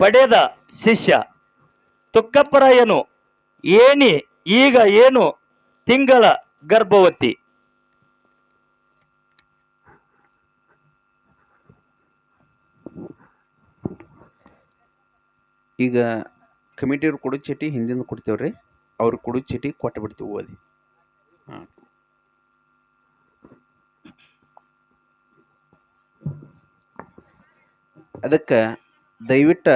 ಪಡೆದ ಶಿಷ್ಯ ತುಕ್ಕಪ್ಪರಾಯನು ಏನಿ, ಈಗ ಏನು ತಿಂಗಳ ಗರ್ಭವತಿ? ಈಗ ಕಮಿಟಿಯವ್ರು ಕೊಡೋ ಚೀಟಿ ಹಿಂದಿಂದ ಕೊಡ್ತೇವ್ರಿ. ಅವ್ರು ಕೊಡೋ ಚೀಟಿ ಕೊಟ್ಟು ಬಿಡ್ತೀವಿ, ಓದಿ. ಅದಕ್ಕೆ ದಯವಿಟ್ಟು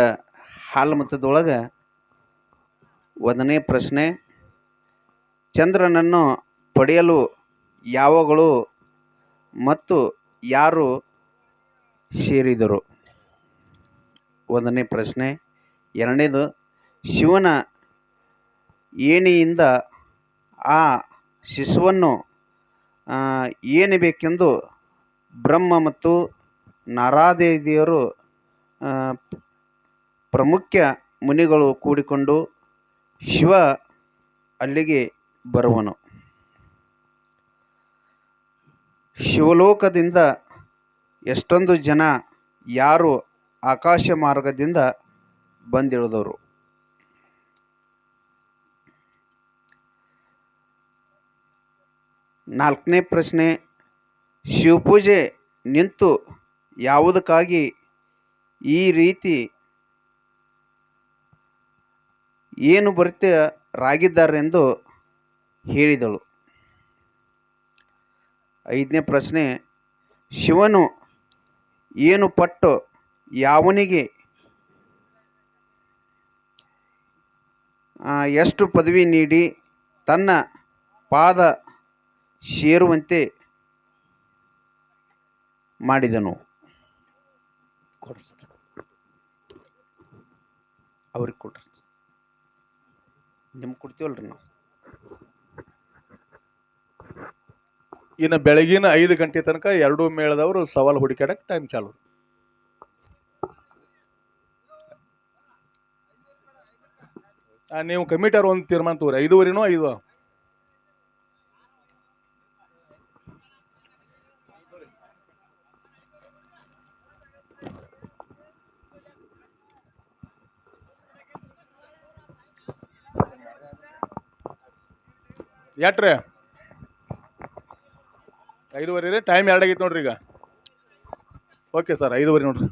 ಹಾಲು ಮತದೊಳಗೆ ಒಂದನೇ ಪ್ರಶ್ನೆ, ಚಂದ್ರನನ್ನು ಪಡೆಯಲು ಯಾವಗಳು ಮತ್ತು ಯಾರು ಸೇರಿದರು? ಒಂದನೇ ಪ್ರಶ್ನೆ. ಎರಡನೇದು, ಶಿವನ ಏಣಿಯಿಂದ ಆ ಶಿಶುವನ್ನು ಏನು ಏಣಬೇಕೆಂದು ಬ್ರಹ್ಮ ಮತ್ತು ನಾರಾದೇವಿಯರು ಪ್ರಮುಖ ಮುನಿಗಳು ಕೂಡಿಕೊಂಡು ಶಿವ ಅಲ್ಲಿಗೆ ಬರುವನು. ಶಿವಲೋಕದಿಂದ ಎಷ್ಟೊಂದು ಜನ ಯಾರು ಆಕಾಶ ಮಾರ್ಗದಿಂದ ಬಂದಿಳಿದವರು. ನಾಲ್ಕನೇ ಪ್ರಶ್ನೆ, ಶಿವಪೂಜೆ ನಿಂತು ಯಾವುದಕ್ಕಾಗಿ ಈ ರೀತಿ ಏನು ಬರುತ್ತೆ? ರಾಗಿದ್ದಾರೆಂದು ಹೇಳಿದಳು. ಐದನೇ ಪ್ರಶ್ನೆ, ಶಿವನು ಏನು ಪಟ್ಟು ಯಾವನಿಗೆ? ಎಷ್ಟು ಪದವಿ ನೀಡಿ ತನ್ನ ಪಾದ ಸೇರುವಂತೆ ಮಾಡಿದನು. ಅವ್ರಿಗೆ ಕೊಡ್ರಿ. ನಿಮ್ಗೆ ಕೊಡ್ತೀವಲ್ರಿ ನಾವು. ಇನ್ನು ಬೆಳಗಿನ ಐದು ಗಂಟೆ ತನಕ ಎರಡೂ ಮೇಳದವರು ಸವಾಲು ಹುಡುಕಾಡಕ್ಕೆ ಟೈಮ್ ಚಾಲು. ನೀವು ಕಮಿಟರ್ ಒಂದು ತೀರ್ಮಾನ ತಗೋರಿ. ಐದುವರೆನೋ ಐದು? ಎಟ್ರೆ ಐದುವರೆ ರೀ ಟೈಮ್ ಎರಡು ಆಗೈತೆ ನೋಡ್ರಿ ಈಗ. ಓಕೆ ಸರ್ ಐದುವರೆ ನೋಡ್ರಿ.